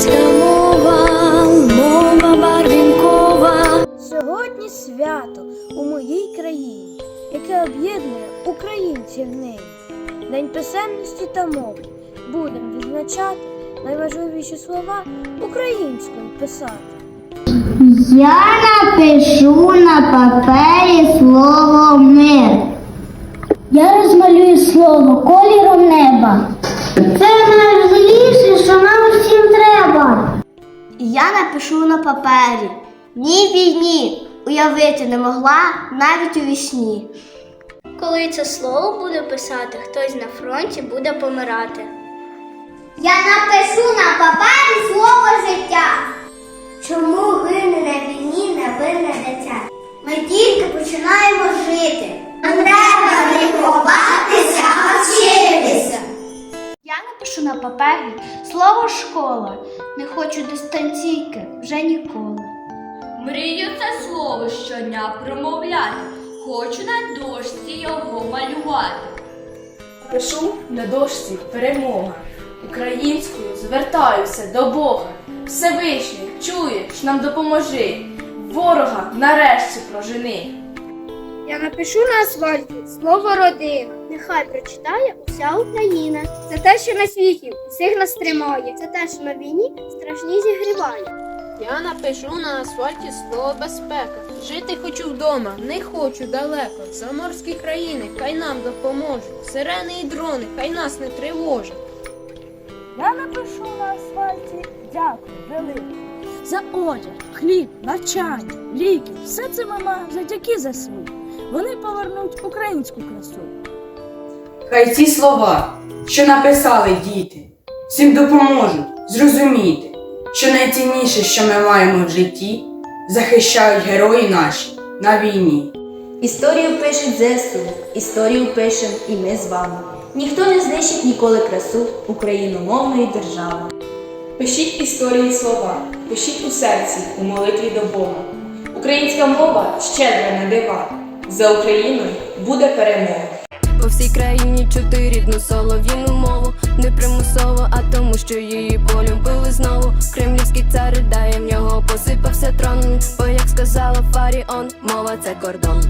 Українська мова, мова барвінкова. Сьогодні свято у моїй країні, яке об'єднує українців в неї. День писемності та мови. Будемо відзначати найважливіші слова українською писати. Я напишу на папері слово мир. Я розмалюю слово кольором неба. Це Я напишу на папері. Ні війні уявити не могла навіть у вісні. Коли це слово буде писати, хтось на фронті буде помирати. Я напишу на папері слово життя. Чому гине на війні невинне дитя? Ми тільки починаємо жити. Нам треба не ховатися, а вчитися. Я напишу на папері слово школа. Не хочу дистанційки вже ніколи. Мрію це слово щодня промовляти, хочу на дошці його малювати. Пишу на дошці перемога. Українською звертаюся до Бога. Всевишній чуєш, нам допоможи. Ворога нарешті прожени. Я напишу на асфальті слово родина. Нехай прочитає уся Україна. Це те, що на світі всіх нас тримає. Це те, що на війні страшні зігріває. Я напишу на асфальті слово безпека. Жити хочу вдома, не хочу далеко. Заморські країни хай нам допоможуть. Сирени і дрони, хай нас не тривожать. Я напишу на асфальті дякую велике. За одяг, хліб, навчання, ліки. Все це мама завдяки ЗСУ. Вони повернуть українську красу. Хай ці слова, що написали діти, всім допоможуть зрозуміти, що найцінніше, що ми маємо в житті, захищають герої наші на війні. Історію пишуть ЗСУ, історію пишем і ми з вами. Ніхто не знищить ніколи красу україномовної держави. Пишіть історії слова, пишіть у серці, у молитві до Бога. Українська мова щедра на дива. За Україною буде перемога. По всій країні чути рідну солов'їну мову Не примусово, а тому, що її полюбили знову. Кремлівський цар ридає, в нього посипався трон. Бо як сказала Фаріон, мова це кордон